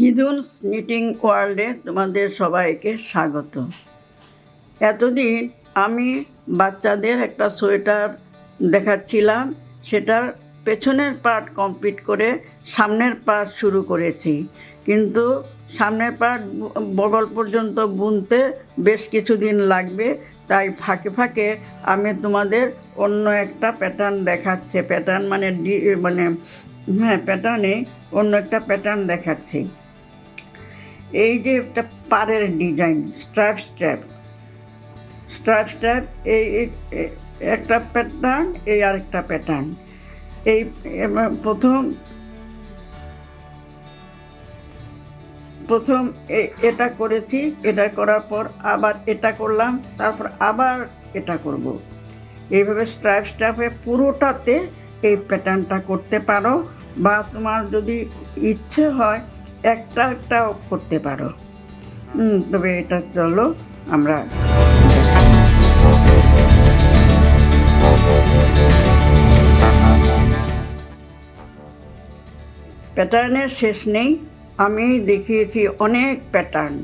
দিদুনস knitting ওয়ার্ল্ডে তোমাদের সবাইকে স্বাগত। এতদিন আমি বাচ্চাদের একটা সোয়েটার দেখাচ্ছিলাম, সেটার পেছনের পার্ট কমপ্লিট করে সামনের পার্ট শুরু করেছি। কিন্তু সামনের পার্ট বগল পর্যন্ত বুনতে বেশ কিছুদিন লাগবে, তাই ফাঁকে ফাঁকে আমি তোমাদের অন্য একটা প্যাটার্ন দেখাচ্ছে। প্যাটার্ন মানে মানে হ্যাঁ প্যাটার্নে অন্য একটা প্যাটার্ন দেখাচ্ছি। এই যে একটা পাড়ের design strap strap strap strap এই একটা প্যাটার্ন এই আরেকটা প্যাটার্ন এই প্রথম প্রথম এটা করেছি, এটা করার পর আবার এটা করলাম, তারপর আবার এটা করব। এইভাবে স্ট্রাইপ স্ট্রাইপে পুরোটাতে এই প্যাটার্নটা করতে পারো, বা তোমার যদি ইচ্ছে হয় একটা একটা করতে পারো। তবে এটা চলো, আমরা প্যাটার্নের শেষ নেই। আমি দেখিয়েছি অনেক প্যাটার্ন।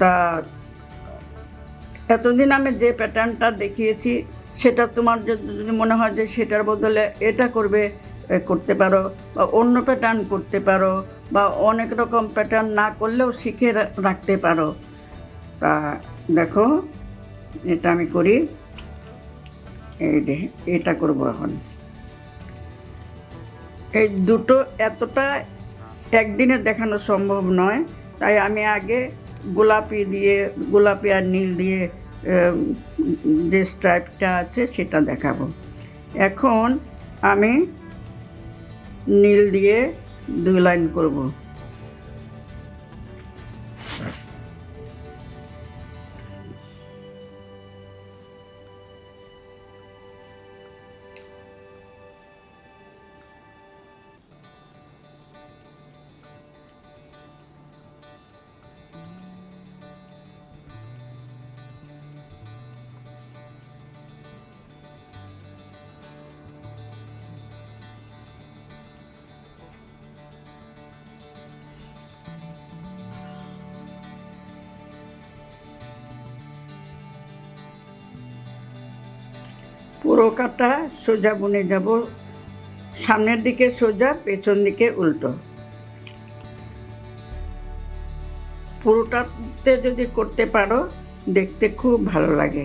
তা এতদিন আমি যে প্যাটার্নটা দেখিয়েছি, সেটা তোমার যদি মনে হয় যে সেটার বদলে এটা করবে করতে পারো, বা অন্য প্যাটার্ন করতে পারো বা অনেক রকম প্যাটার্ন না করলেও শিখে রাখতে পারো। তা দেখো, এটা আমি করি। এই এটা করব এখন। এই দুটো এতটা একদিনে দেখানো সম্ভব নয়। তাই আমি আগে গোলাপি দিয়ে, গোলাপি আর নীল দিয়ে যে স্ট্রাইপটা আছে সেটা দেখাবো। এখন আমি নীল দিয়ে দু লাইন করব। পুরো কাটা সোজা বুনে যাব, সামনের দিকে সোজা, পেছন দিকে উল্টো। পুরোটাতে যদি করতে পারো, দেখতে খুব ভালো লাগে।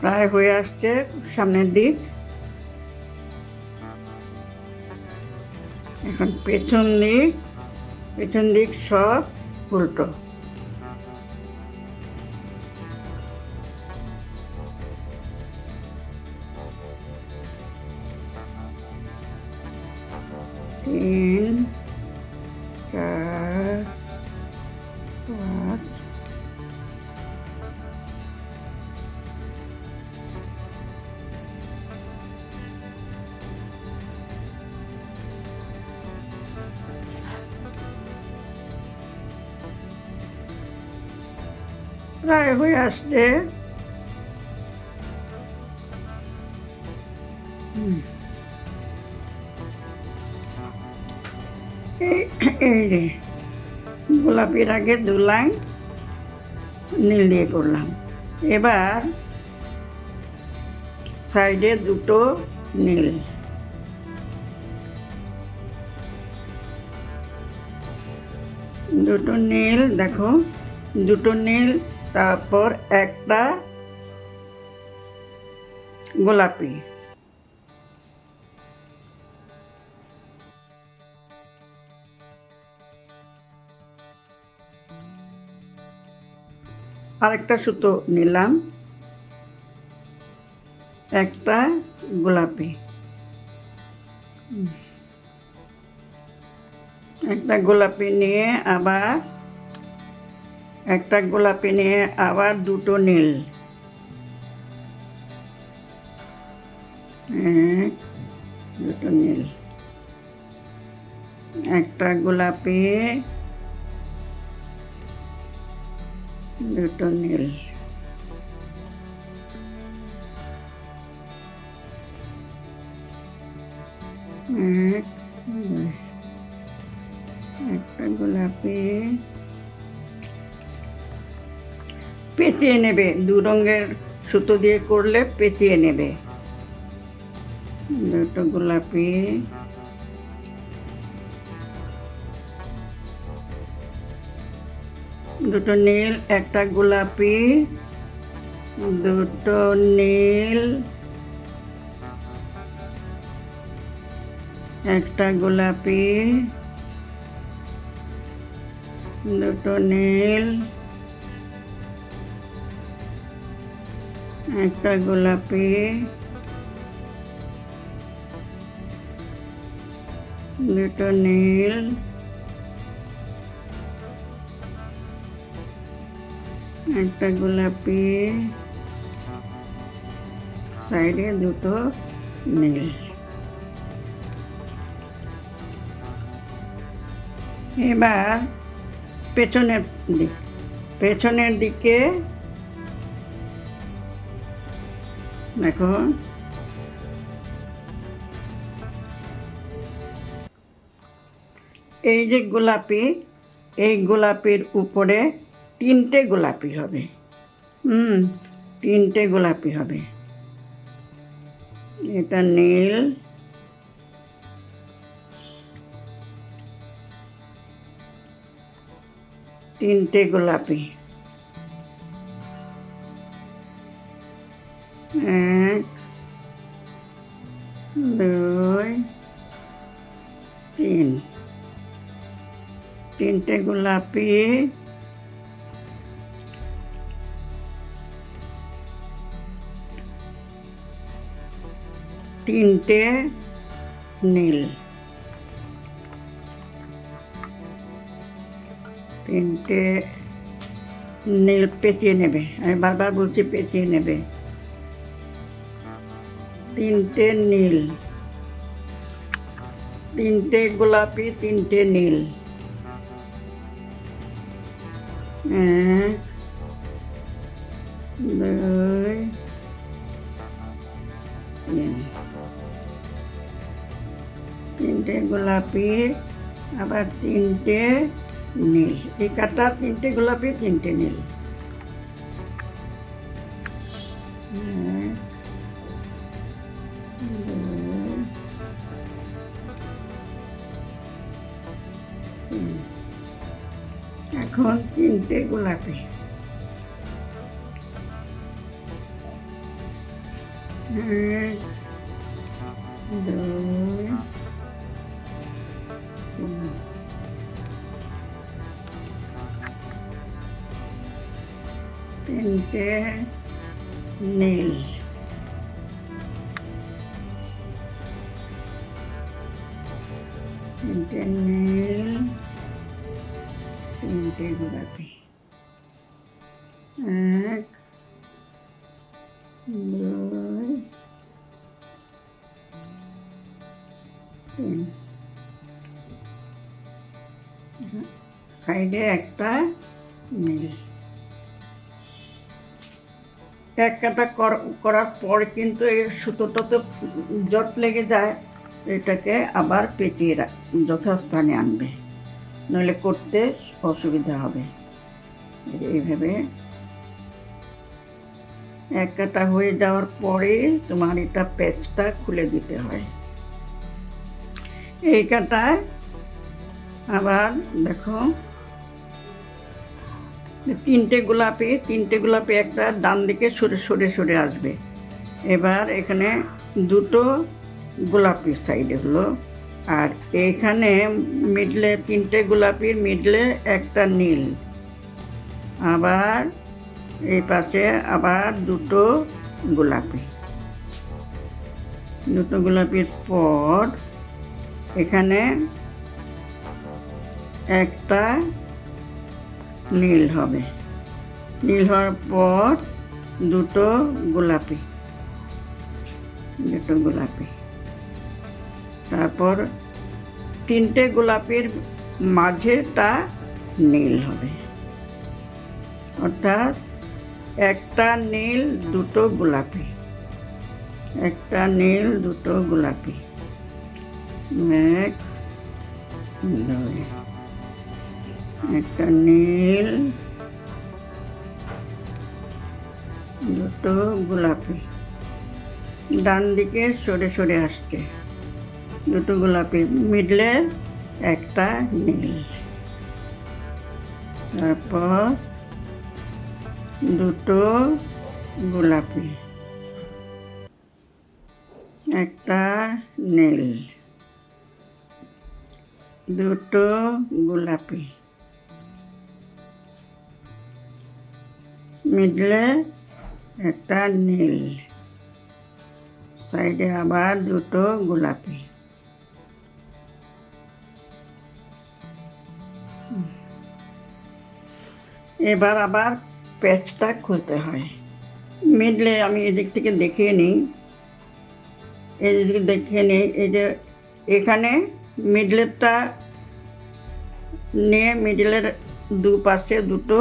প্রায় হয়ে আসছে সামনের দিক। এখন পেছন দিক পেছন দিক সব উল্টো। প্রায় হয়ে আসছে? এই গোলাপির আগে দু লাইন নীল দিয়ে করলাম। এবার সাইডে দুটো নীল। দুটো নীল, দেখো, দুটো নীল তারপর একটা গোলাপি। আরেকটা সুতো নিলাম। একটা গোলাপি। একটা গোলাপি নিয়ে আবার একটা গোলাপি নিয়ে আবার দুটো নীল এক দুটো নীল একটা গোলাপি দুটো নীল এক একটা গোলাপি পেঁচিয়ে নেবে। দু রঙের সুতো দিয়ে করলে পেঁচিয়ে নেবে। দুটো গোলাপি। দুটো নীল, একটা গোলাপি। দুটো নীল, একটা গোলাপি। দুটো নীল। একটা গোলাপি। দুটো নীল। একটা গোলাপি। সাইডে দুটো নীল। এবার পেছনের দিক। পেছনের দিকে দেখো। এই যে গোলাপি, এই গোলাপির উপরে তিনটে গোলাপি হবে। হুম, তিনটে গোলাপি হবে। এটা নীল। তিনটে গোলাপি। গোলাপি। তিনটে নীল। তিনটে নীল পেঁচিয়ে নেবে। আমি বারবার বলছি পেঁচিয়ে নেবে। তিনটে নীল। তিনটে গোলাপি, তিনটে নীল। এক দুই তিন তিনটে গোলাপি আবার তিনটে নীল এই কাটা তিনটে গোলাপি তিনটে নীল এক, এখন তিনটে গোলাপি এক দুই তিন তিনটে নীল তিনটে নীল তিনটে গোলাপি এক, দুই, তিন। সাইডে একটা নীল এক কাটা কর- করার পর কিন্তু এই সুতোটা তো জট লেগে যায়, এটাকে আবার রাখ- যথাস্থানে আনবে। নইলে করতে অসুবিধা হবে। এইভাবে এক কাটা হয়ে যাওয়ার পরে তোমার এটা প্যাচটা খুলে দিতে হয়। এই কাটায় আবার দেখো, তিনটে গোলাপি তিনটে গোলাপি একটা ডান দিকে সরে সরে সরে আসবে। এবার এখানে দুটো গোলাপি সাইডে হলো। আর এইখানে মিডলে, তিনটে গোলাপির মিডলে একটা নীল। আবার এই পাশে আবার দুটো গোলাপি। দুটো গোলাপির পর এখানে একটা নীল হবে। নীল হওয়ার পর দুটো গোলাপি। দুটো গোলাপি। তারপর তিনটে গোলাপির মাঝেটা নীল হবে। অর্থাৎ একটা নীল, দুটো গোলাপি। একটা নীল, দুটো গোলাপি। এক, দুই। একটা নীল, দুটো গোলাপি। ডান দিকে সরে সরে আসছে। দুটো গোলাপি মিডলে একটা নীল। তারপর দুটো গোলাপি, একটা নীল। দুটো গোলাপি মিডলে একটা নীল। সাইডে আবার দুটো গোলাপি। এবার আবার প্যাচটা খুলতে হয়। মিডলে আমি এদিক থেকে দেখিয়ে নিই। এদিকে দেখিয়ে নিই, এই যে এখানে মিডলেরটা নিয়ে মিডলের দুপাশে দুটো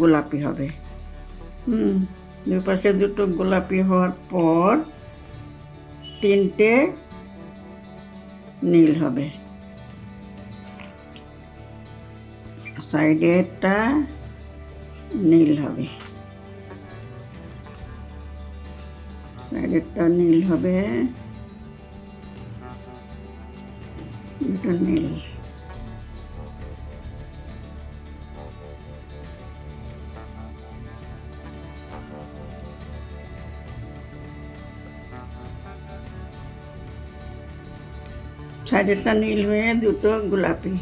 গোলাপি হবে। হুম, দুপাশে দুটো গোলাপি হওয়ার পর তিনটে নীল হবে। সাইডেরটা নীল হবে। সাইডেরটা নীল হবে। দুটো নীল। সাইডেরটা নীল হয়ে দুটো গোলাপি।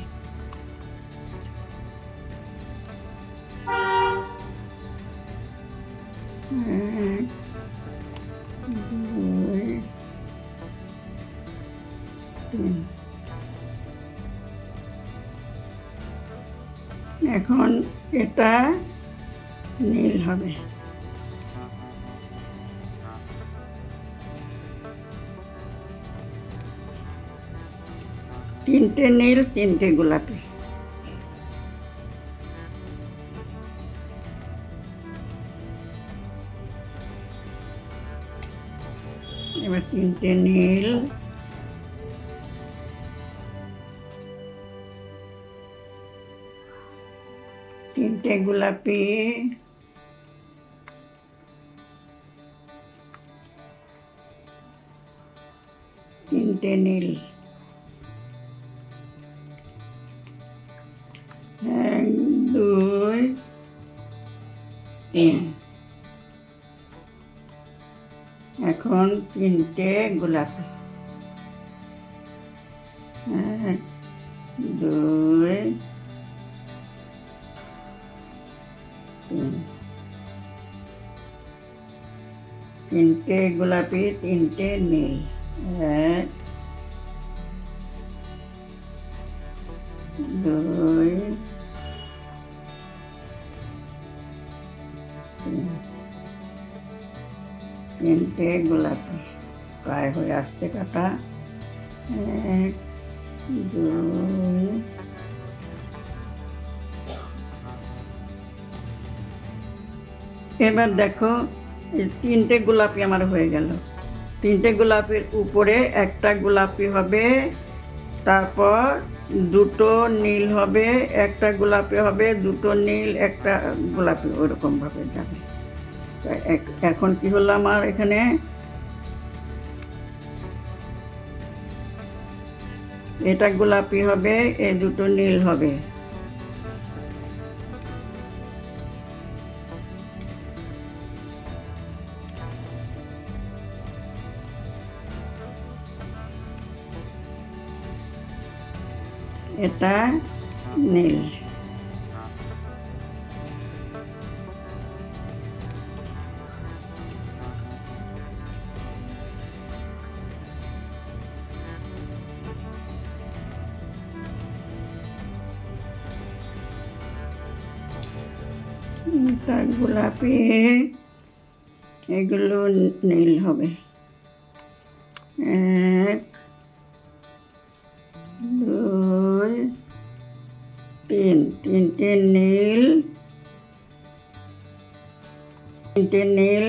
তিনটে গোলাপি। এবার তিনটে নীল। তিনটে গোলাপি। তিনটে নীল। তিন এখন তিনটে গোলাপি এক দুই তিন তিনটে গোলাপি তিনটে নীল এক দুই তিনটে গোলাপি। প্রায় হয়ে আসছে কাটা। এক দুই এবার দেখো তিনটে গোলাপি আমার হয়ে গেল। তিনটে গোলাপির উপরে একটা গোলাপি হবে, তারপর দুটো নীল হবে, একটা গোলাপি হবে, দুটো নীল, একটা গোলাপি ওরকমভাবে যাবে। এখন কি হলো আমার এখানে? এটা গোলাপি হবে এ দুটো নীল হবে। এটা নীল। গোলাপি, এগুলো নীল হবে। এক দুই, তিন, তিনটে নীল তিনটে নীল।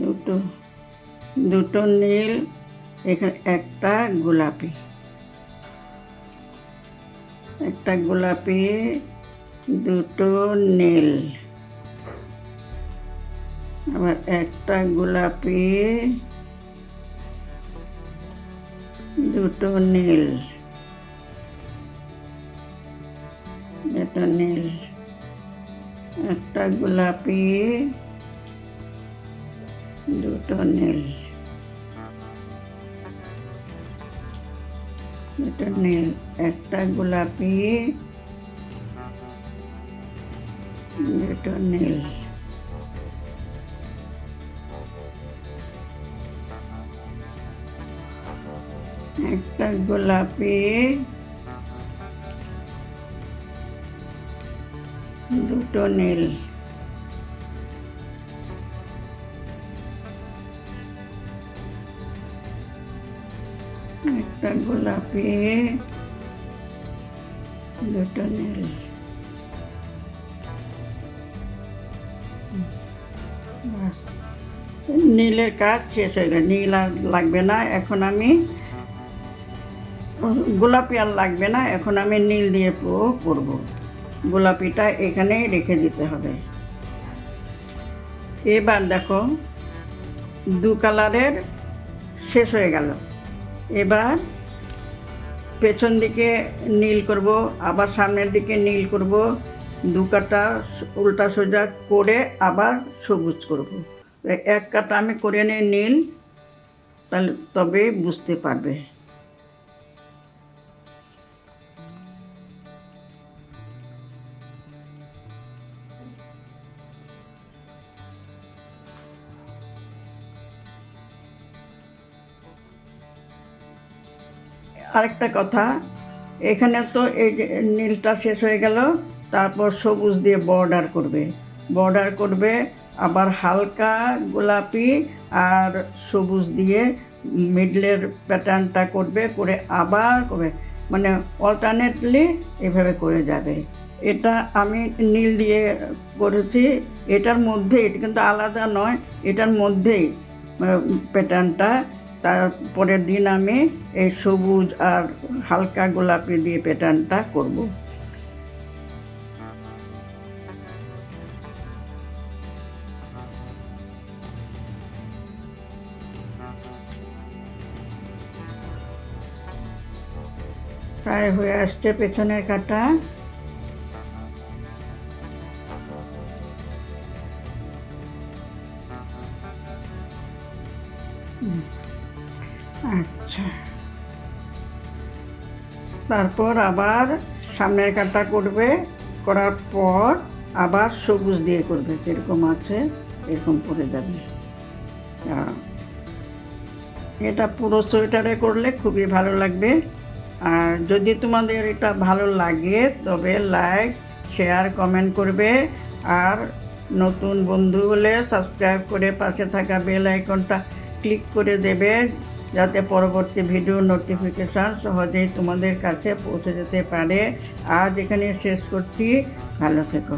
দুটো দুটো নীল, এখানে একটা গোলাপি। একটা গোলাপি, দুটো নীল। আবার একটা গোলাপি, দুটো নীল। এটা নীল। একটা গোলাপি, দুটো নীল। দুটো নীল একটা গোলাপি দুটো নীল। একটা গোলাপি দুটো নীল। একটা গোলাপি দুটো নীল নীলের কাজ শেষ হয়ে গেল। নীল আর লাগবে না, এখন আমি গোলাপি আর লাগবে না, এখন আমি নীল দিয়ে করব। গোলাপিটা এখানেই রেখে দিতে হবে। এবার দেখো দু কালারের শেষ হয়ে গেল। এবার পেছন দিকে নীল করব, আবার সামনের দিকে নীল করব, দু কাটা উল্টা সোজা করে আবার সবুজ করব। এক কাটা আমি করে নিই নীল, তাহলে তবে বুঝতে পারবে। আরেকটা কথা, এখানে তো এই নীলটা শেষ হয়ে গেল, তারপর সবুজ দিয়ে বর্ডার করবে। বর্ডার করবে আবার হালকা গোলাপি আর সবুজ দিয়ে মিডলের প্যাটার্নটা করবে, করে আবার করবে। মানে অল্টারনেটলি এভাবে করে যাবে। এটা আমি নীল দিয়ে করেছি, এটার মধ্যে, এটা কিন্তু আলাদা নয়, এটার মধ্যেই প্যাটার্নটা তারপরের দিন আমি এই সবুজ আর হালকা গোলাপি দিয়ে প্যাটার্নটা করব। প্রায় হয়ে আসছে পেছনের কাটা। তারপর আবার সামনের কাটা করবে, করার পর আবার সবুজ দিয়ে করবে, যেরকম আছে এরকম করে যাবে। এটা পুরো সোয়েটারে করলে খুবই ভালো লাগবে। আর যদি তোমাদের এটা ভালো লাগে, তবে লাইক শেয়ার কমেন্ট করবে। আর নতুন বন্ধু হলে সাবস্ক্রাইব করে পাশে থাকা বেল আইকনটা ক্লিক করে দেবে। যাতে পরবর্তী ভিডিও নোটিফিকেশান সহজেই তোমাদের কাছে পৌঁছে যেতে পারে। আজ এখানে শেষ করছি। ভালো থেকো।